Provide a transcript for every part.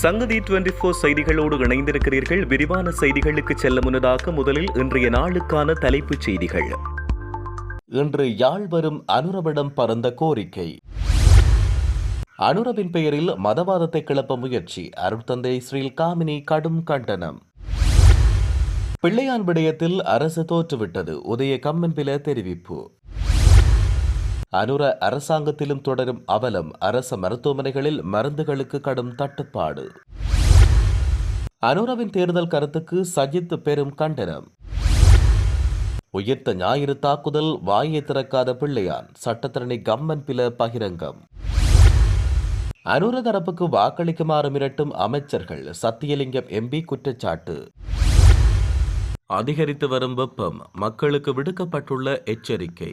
சங்கதி twenty four செய்திகளோடு இணைந்திருக்கிறீர்கள். விரிவான செய்திகளுக்கு செல்ல முன்னதாக முதலில் இன்றைய நாளுக்கான தலைப்புச் செய்திகள். இன்று யாழ் வரும் அனுரவிடம் பறந்த கோரிக்கை. அனுரவின் பெயரில் மதவாதத்தை கிளப்ப முயற்சி. அருட்தந்தை ஸ்ரீல் காமினி கடும் கண்டனம். பிள்ளையான் விடயத்தில் அரசு தோற்றுவிட்டது. உதய கம்மன்பில தெரிவிப்பு. அனுர அரசாங்கத்திலும் தொடரும் அவலம் அரச மருத்துவமனைகளில் மருந்துகளுக்கு கடும் தட்டுப்பாடு. அனுரவின் தேர்தல் கருத்துக்கு சஜித் பெரும் கண்டனம். உயிர்த்த ஞாயிறு தாக்குதல் வாயை திறக்காத பிள்ளையான் சட்டத்தரணி கம்மன் பில பகிரங்கம். அனுர தரப்புக்கு வாக்களிக்குமாறு மிரட்டும் அமைச்சர்கள் சத்தியலிங்கம் எம்பி குற்றச்சாட்டு. அதிகரித்து வரும் வெப்பம் மக்களுக்கு விடுக்கப்பட்டுள்ள எச்சரிக்கை.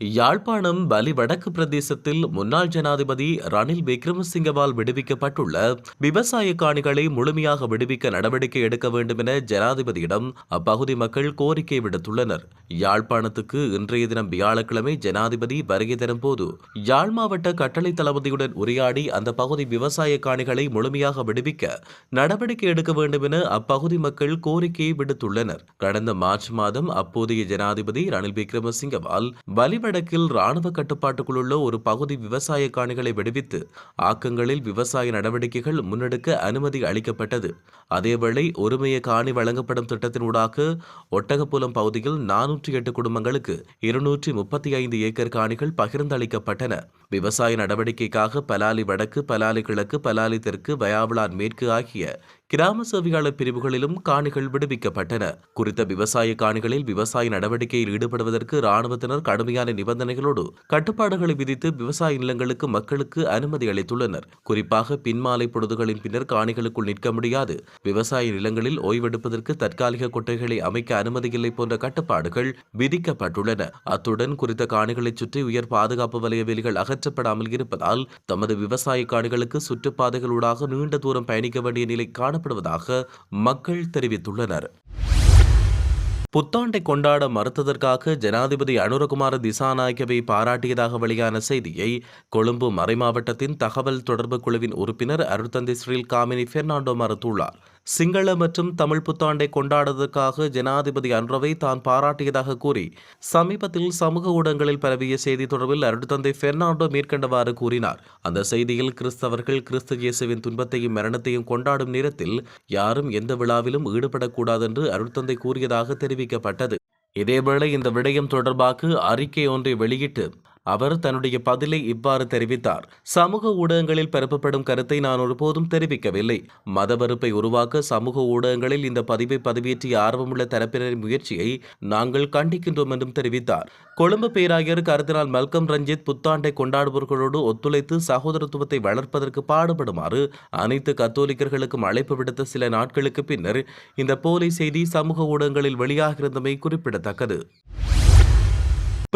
யாழ்ப்பாணம் பலி வடக்கு பிரதேசத்தில் முன்னாள் ஜனாதிபதி ரணில் விக்ரமசிங்கவால் விடுவிக்கப்பட்டுள்ள விவசாய காணிகளை முழுமையாக விடுவிக்க நடவடிக்கை எடுக்க வேண்டும் என ஜனாதிபதியிடம் அப்பகுதி மக்கள் கோரிக்கை விடுத்துள்ளனர். யாழ்ப்பாணத்துக்கு இன்றைய தினம் வியாழக்கிழமை ஜனாதிபதி வருகை தரும் போது யாழ் மாவட்ட கட்டளை தளபதியுடன் உரையாடி அந்த பகுதி விவசாய காணிகளை முழுமையாக விடுவிக்க நடவடிக்கை எடுக்க வேண்டும் என அப்பகுதி மக்கள் கோரிக்கை விடுத்துள்ளனர். கடந்த மார்ச் மாதம் அப்போதைய ஜனாதிபதி ரணில் விக்ரமசிங்கவால் பலி ராணுவ கட்டுப்பாட்டுக்குள் ஒரு பகுதி விவசாய காணிகளை விடுவித்து ஆக்கங்களில் விவசாய நடவடிக்கைகள் முன்னெடுக்க அனுமதி அளிக்கப்பட்டது. அதேவேளை ஒருமைய காணி வழங்கப்படும் திட்டத்தினூடாக ஒட்டகப்புலம் பகுதியில் நானூற்றி எட்டு குடும்பங்களுக்கு இருநூற்றி முப்பத்தி ஐந்து ஏக்கர் காணிகள் பகிர்ந்தளிக்கப்பட்டன. விவசாய நடவடிக்கைக்காக பலாலி வடக்கு பலாலி கிழக்கு பலாலி தெற்கு வயாவிளான் மேற்கு ஆகிய கிராம சேவையாளர் பிரிவுகளிலும் காணிகள் விடுவிக்கப்பட்டன. குறித்த விவசாய காணிகளில் விவசாய நடவடிக்கையில் ஈடுபடுவதற்கு ராணுவத்தினர் கடுமையான நிபந்தனைகளோடு கட்டுப்பாடுகளை விதித்து விவசாய நிலங்களுக்கு மக்களுக்கு அனுமதி அளித்துள்ளனர். குறிப்பாக பின்மாலை பொழுதுகளின் பின்னர் காணிகளுக்குள் நிற்க முடியாது. விவசாய நிலங்களில் ஓய்வெடுப்பதற்கு தற்காலிக கொட்டைகளை அமைக்க அனுமதியில்லை போன்ற கட்டுப்பாடுகள் விதிக்கப்பட்டுள்ளன. அத்துடன் குறித்த காணிகளைச் சுற்றி உயர் பாதுகாப்பு வலய வேலிகள் அகற்றப்படாமல் இருப்பதால் தமது விவசாய காடுகளுக்கு சுற்றுப்பாதைகளூடாக நீண்ட தூரம் பயணிக்க வேண்டிய நிலை காணப்படுவதாக மக்கள் தெரிவித்துள்ளனர். புத்தாண்டை கொண்டாட மறுத்ததற்காக ஜனாதிபதி அனுரகுமார திசாநாயகவை பாராட்டியதாக வெளியான செய்தியை கொழும்பு மறைமாவட்டத்தின் தகவல் தொடர்பு குழுவின் உறுப்பினர் அருட்தந்தை ஸ்ரீல் காமினி பெர்னாண்டோ மறுத்துள்ளார். சிங்கள மற்றும் தமிழ் புத்தாண்டை கொண்டாடுவதற்காக ஜனாதிபதி அன்றவை தான் பாராட்டியதாக கூறி சமீபத்தில் சமூக ஊடகங்களில் பரவிய செய்தி தொடர்பில் அருட்தந்தை பெர்னாண்டோ மேற்கண்டவாறு கூறினார். அந்த செய்தியில் கிறிஸ்தவர்கள் கிறிஸ்து இயேசுவின் துன்பத்தையும் மரணத்தையும் கொண்டாடும் நேரத்தில் யாரும் எந்த விழாவிலும் ஈடுபடக்கூடாது என்று அருட்தந்தை கூறியதாக தெரிவிக்கப்பட்டது. இதேவேளை இந்த விடயம் தொடர்பாக அறிக்கை ஒன்றை வெளியிட்டு அவர் தன்னுடைய பதிலை இவ்வாறு தெரிவித்தார். சமூக ஊடகங்களில் பரப்பப்படும் கருத்தை நான் ஒருபோதும் தெரிவிக்கவில்லை. மதவெறுப்பை உருவாக்க சமூக ஊடகங்களில் இந்த பதிவை பதிவேற்றிய ஆர்வமுள்ள தரப்பினரின் முயற்சியை நாங்கள் கண்டிக்கின்றோம் என்றும் தெரிவித்தார். கொழும்பு பேராயர் கருதினால் மல்கம் ரஞ்சித் புத்தாண்டை கொண்டாடுபவர்களோடு ஒத்துழைத்து சகோதரத்துவத்தை வளர்ப்பதற்கு பாடுபடுமாறு அனைத்து கத்தோலிக்கர்களுக்கும் அழைப்பு விடுத்த சில நாட்களுக்கு பின்னர் இந்த போலி செய்தி சமூக ஊடகங்களில் வெளியாகியிருந்தமை குறிப்பிடத்தக்கது.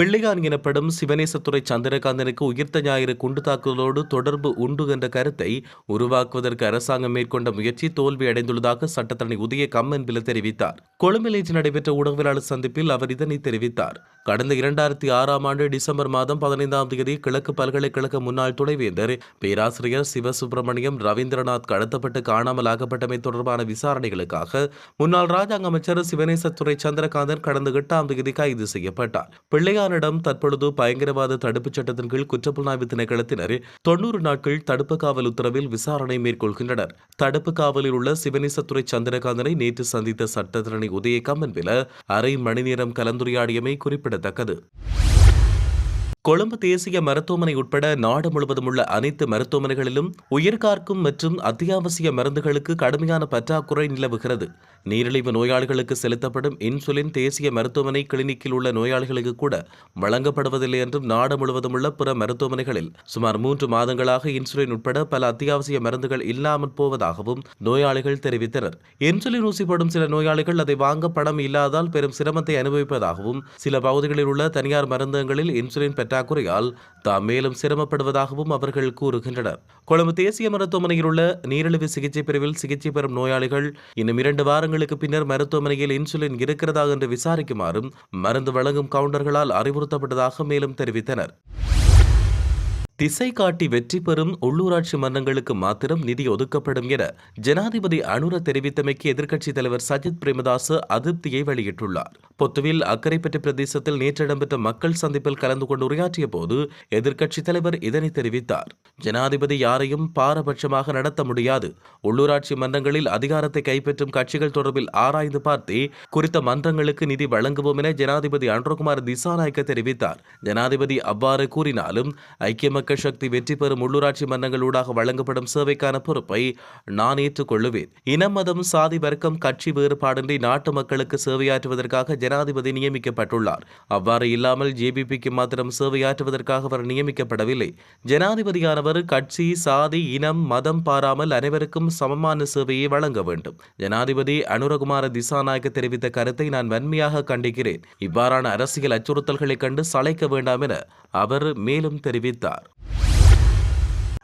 பிள்ளையான் எனப்படும் சிவனேசத்துறை சந்திரகாந்தனுக்கு உயிர்த்த ஞாயிறு குண்டு தாக்குதலோடு தொடர்பு உண்டு என்ற கருத்தை உருவாக்குவதற்கு அரசாங்கம் மேற்கொண்ட முயற்சி தோல்வி அடைந்துள்ளதாக சட்டத்தரணி உதய கம்மன்பில தெரிவித்தார். கொழும்பில் நடைபெற்ற ஊடகவியலாளர் சந்திப்பில் அவர் இதனை தெரிவித்தார். கடந்த இரண்டாயிரத்தி ஆறாம் ஆண்டு டிசம்பர் மாதம் பதினைந்தாம் தேதி கிழக்கு பல்கலைக்கழக முன்னாள் துணைவேந்தர் பேராசிரியர் சிவசுப்பிரமணியம் ரவீந்திரநாத் கடத்தப்பட்டு காணாமல் ஆக்கப்பட்டமை தொடர்பான விசாரணைகளுக்காக முன்னாள் ராஜாங்க அமைச்சர் சிவனேசத்துறை சந்திரகாந்தன் கடந்த எட்டாம் தேதி கைது செய்யப்பட்டார். பிள்ளையானிடம் தற்பொழுது பயங்கரவாத தடுப்புச் சட்டத்தின் கீழ் குற்றப்புலனாய்வு திணைக்களத்தினர் தொன்னூறு நாட்கள் தடுப்பு காவல் உத்தரவில் விசாரணை மேற்கொள்கின்றனர். தடுப்பு காவலில் உள்ள சிவனேசத்துறை சந்திரகாந்தனை நேற்று சந்தித்த சட்டத்திரணி உதய கம்மன்பில அரை மணி நேரம் கலந்துரையாடியமை குறிப்பிடத்தக்கது. கொழும்பு தேசிய மருத்துவமனை உட்பட நாடு முழுவதும் உள்ள அனைத்து மருத்துவமனைகளிலும் உயிர்காக்கும் மற்றும் அத்தியாவசிய மருந்துகளுக்கு கடுமையான பற்றாக்குறை நிலவுகிறது. நீரிழிவு நோயாளிகளுக்கு செலுத்தப்படும் இன்சுலின் தேசிய மருத்துவமனை கிளினிக்கில் உள்ள நோயாளிகளுக்கு கூட வழங்கப்படுவதில்லை என்றும் நாடு முழுவதும் உள்ள பிற மருத்துவமனைகளில் சுமார் மூன்று மாதங்களாக இன்சுலின் உட்பட பல அத்தியாவசிய மருந்துகள் இல்லாமல் போவதாகவும் நோயாளிகள் தெரிவித்தனர். இன்சுலின் ஊசி போடும் சில நோயாளிகள் அதை வாங்க பணம் இல்லாதால் பெரும் சிரமத்தை அனுபவிப்பதாகவும் சில பகுதிகளில் உள்ள தனியார் மருந்தகங்களில் இன்சுலின் பற்றாக்குறையால் தாம் மேலும் சிரமப்படுவதாகவும் அவர்கள் கூறுகின்றனர். கொழும்பு தேசிய மருத்துவமனையில் உள்ள நீரிழிவு சிகிச்சை பிரிவில் சிகிச்சை பெறும் நோயாளிகள் இன்னும் இரண்டு வாரங்களுக்கு பின்னர் மருத்துவமனையில் இன்சுலின் இருக்கிறதா என்று விசாரிக்குமாறும் மருந்து வழங்கும் கவுண்டர்களால் அறிவுறுத்தப்பட்டதாக மேலும் தெரிவித்தனர். திசை காட்டி வெற்றி பெறும் உள்ளூராட்சி மன்றங்களுக்கு மாத்திரம் நிதி ஒதுக்கப்படும் என ஜனாதிபதி அனுர தெரிவித்தமைக்கு எதிர்க்கட்சித் தலைவர் சஜித் பிரேமதாச அதிருப்தியை வெளியிட்டுள்ளார். பொத்துவில் அக்கரைப்பட்டி பிரதேசத்தில் நேற்று இடம்பெற்ற மக்கள் சந்திப்பில் கலந்து கொண்டு உரையாற்றிய போது எதிர்க்கட்சித் தலைவர் இதனை தெரிவித்தார். ஜனாதிபதி யாரையும் பாரபட்சமாக நடத்த முடியாது. உள்ளூராட்சி மன்றங்களில் அதிகாரத்தை கைப்பற்றும் கட்சிகள் தொடர்பில் ஆராய்ந்து பார்த்தே குறித்த மன்றங்களுக்கு நிதி வழங்குவோம் என ஜனாதிபதி அன்ரகுமார் திசாநாயக்க தெரிவித்தார். ஜனாதிபதி அவ்வாறு கூறினாலும் ஐக்கிய மக்கள் சக்தி வெற்றி பெறும் உள்ளூராட்சி மன்றங்கள் ஊடாக வழங்கப்படும் சேவைக்கான பொறுப்பை நான் ஏற்றுக்கொள்ளுவேன். இனம் மதம் சாதி வர்க்கம் கட்சி வேறுபாடின்றி நாட்டு மக்களுக்கு சேவையாற்றுவதற்காக ஜனாதிபதி நியமிக்கப்பட்டுள்ளார். அவ்வாறு இல்லாமல் ஜேபிபிக்கு மாத்திரம் சேவையாற்றுவதற்காக அவர் நியமிக்கப்படவில்லை. ஜனாதிபதியானவர் கட்சி சாதி இனம் மதம் பாராமல் அனைவருக்கும் சமமான சேவையை வழங்க வேண்டும். ஜனாதிபதி அனுரகுமார திசாநாயக்க தெரிவித்த கருத்தை நான் வன்மையாக கண்டிக்கிறேன். இவ்வாறான அரசியல் அச்சுறுத்தல்களைக் கண்டு சளைக்க வேண்டாம் என அவர் மேலும் தெரிவித்தார்.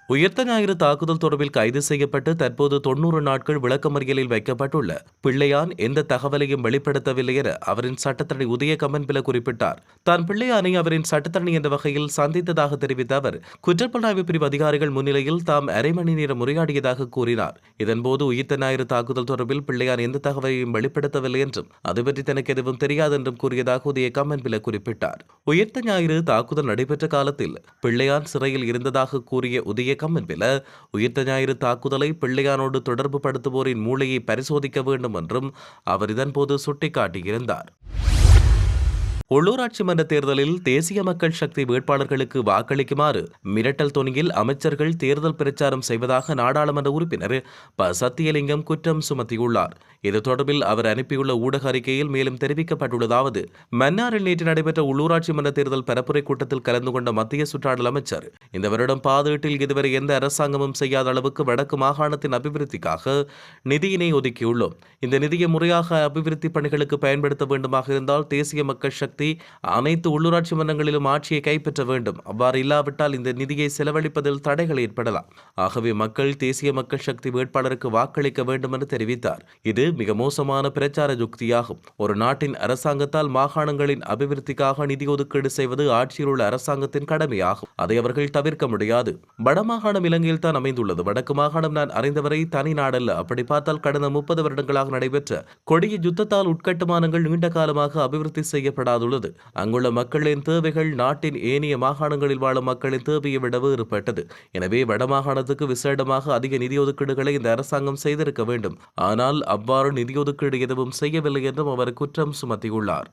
உயர்த்த ஞாயிறு தாக்குதல் தொடர்பில் கைது செய்யப்பட்டு தற்போது தொன்னூறு நாட்கள் விளக்கமறியலில் வைக்கப்பட்டுள்ள பிள்ளையான் எந்த தகவலையும் வெளிப்படுத்தவில்லை என அவரின் சட்டத்தரணி உதய கமன்பில குறிப்பிட்டார். தான் பிள்ளையானை அவரின் சட்டத்தரணி என்ற வகையில் சந்தித்ததாக தெரிவித்த அவர் குற்றப்புலனாய்வு பிரிவு அதிகாரிகள் முன்னிலையில் தாம் அரை மணி நேரம் உரையாடியதாக கூறினார். இதன்போது உயிர்த்த ஞாயிறு தாக்குதல் தொடர்பில் பிள்ளையான் எந்த தகவலையும் வெளிப்படுத்தவில்லை என்றும் அது பற்றி தனக்கு எதுவும் தெரியாது என்றும் கூறியதாக உதய கமன்பில குறிப்பிட்டார். உயிர்த்த ஞாயிறு தாக்குதல் நடைபெற்ற காலத்தில் பிள்ளையான் சிறையில் இருந்ததாக கூறிய உதய கம்மன்பில உயிர்த்த ஞாயிறு தாக்குதலை பிள்ளையானோடு தொடர்பு படுத்துவோரின் மூளையை பரிசோதிக்க வேண்டும் என்றும் அவர் இதன்போது சுட்டிக்காட்டியிருந்தார். உள்ளூராட்சி மன்ற தேர்தலில் தேசிய மக்கள் சக்தி வேட்பாளர்களுக்கு வாக்களிக்குமாறு மிரட்டல் துணியில் அமைச்சர்கள் தேர்தல் பிரச்சாரம் செய்வதாக நாடாளுமன்ற உறுப்பினர் ப. சத்தியலிங்கம் குற்றம் சுமத்தியுள்ளார். இது தொடர்பில் அவர் அனுப்பியுள்ள ஊடக அறிக்கையில் மேலும் தெரிவிக்கப்பட்டுள்ளதாவது மன்னாரில் நேற்று நடைபெற்ற உள்ளூராட்சி மன்ற தேர்தல் பரப்புரை கூட்டத்தில் கலந்து கொண்ட மத்திய சுற்றாடல் அமைச்சர் இந்த வருடம் பாதீட்டில் இதுவரை எந்த அரசாங்கமும் செய்யாத அளவுக்கு வடக்கு மாகாணத்தின் அபிவிருத்திக்காக நிதியினை ஒதுக்கியுள்ளோம். இந்த நிதியை முறையாக அபிவிருத்தி பணிகளுக்கு பயன்படுத்த வேண்டுமாக இருந்தால் தேசிய மக்கள் சக்தி அனைத்து உள்ளூராட்சி மன்றங்களிலும் ஆட்சியை கைப்பற்ற வேண்டும். அவ்வாறு இல்லாவிட்டால் இந்த நிதியை செலவழிப்பதில் தடைகள் ஏற்படலாம். ஆகவே மக்கள் தேசிய மக்கள் சக்தி வேட்பாளருக்கு வாக்களிக்க வேண்டும் என்று தெரிவித்தார். இது மிக மோசமான பிரச்சார யுக்தியாகும். ஒரு நாட்டின் அரசாங்கத்தால் மாகாணங்களின் அபிவிருத்திக்காக நிதி ஒதுக்கீடு செய்வது ஆட்சியில் உள்ள அரசாங்கத்தின் கடமையாகும். அதை அவர்கள் தவிர்க்க முடியாது. வடமாகாணம் இலங்கையில் தான் அமைந்துள்ளது. வடக்கு மாகாணம் நான் அறிந்தவரை தனி நாடல்ல. அப்படி பார்த்தால் கடந்த முப்பது வருடங்களாக நடைபெற்ற கொடிய யுத்தத்தால் உட்கட்டுமானங்கள் நீண்ட காலமாக அபிவிருத்தி செய்யப்படாது செய்யப்படாதுள்ளது அங்குள்ள மக்களின் தேவைகள் நாட்டின் ஏனைய மாகாணங்களில் வாழும் மக்களின் தேவையை விட வேறுபட்டது. எனவே வடமாகாணத்துக்கு விசேடமாக அதிக நிதி ஒதுக்கீடுகளை இந்த அரசாங்கம் செய்திருக்க வேண்டும். ஆனால் அவ்வாறு நிதி ஒதுக்கீடு எதுவும் செய்யவில்லை என்றும் அவர் குற்றம் சுமத்தியுள்ளார்.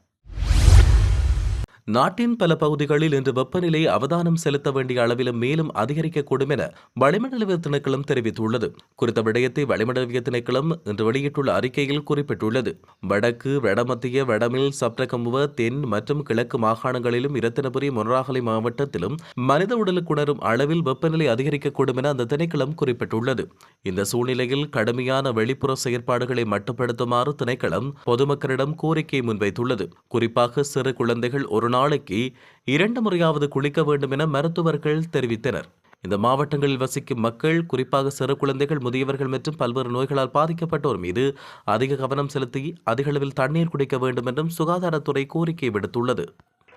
நாட்டின் பல பகுதிகளில் இன்று வெப்பநிலை அவதானம் செலுத்த வேண்டிய அளவிலும் மேலும் அதிகரிக்கக்கூடும் என வளிமண்டலவிய திணைக்களம் தெரிவித்துள்ளது. குறித்த விடயத்தை வளிமண்டலவிய திணைக்களம் இன்று வெளியிட்டுள்ள அறிக்கையில் குறிப்பிட்டுள்ளது. வடக்கு வடமத்திய வடமில் சப்ரகமுவ தென் மற்றும் கிழக்கு மாகாணங்களிலும் இரத்தினபுரி மொனராகலை மாவட்டத்திலும் மனித உடலுக்கு உணரும் அளவில் வெப்பநிலை அதிகரிக்கக்கூடும் என அந்த திணைக்களம் குறிப்பிட்டுள்ளது. இந்த சூழ்நிலையில் கடுமையான வெளிப்புற செயற்பாடுகளை மட்டுப்படுத்துமாறு திணைக்களம் பொதுமக்களிடம் கோரிக்கை முன்வைத்துள்ளது. குறிப்பாக சிறு குழந்தைகள் ஒரு நாளைக்கு இரண்டு முறையாவது குளிக்க வேண்டும் என மருத்துவர்கள் தெரிவித்தனர். இந்த மாவட்டங்களில் வசிக்கும் மக்கள் குறிப்பாக சிறு குழந்தைகள் முதியவர்கள் மற்றும் பல்வேறு நோய்களால் பாதிக்கப்பட்டோர் மீது அதிக கவனம் செலுத்தி அதிக அளவில் தண்ணீர் குடிக்க வேண்டும் என்றும் சுகாதாரத்துறை கோரிக்கை விடுத்துள்ளது.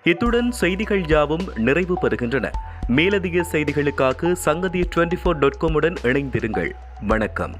இத்துடன் செய்திகள் யாவும் நிறைவு பெறுகின்றன. மேலதிக செய்திகளுக்காக சங்கதி டுவெண்டி ஃபோர் டாட் காமுடன் இணைந்திருங்கள். வணக்கம்.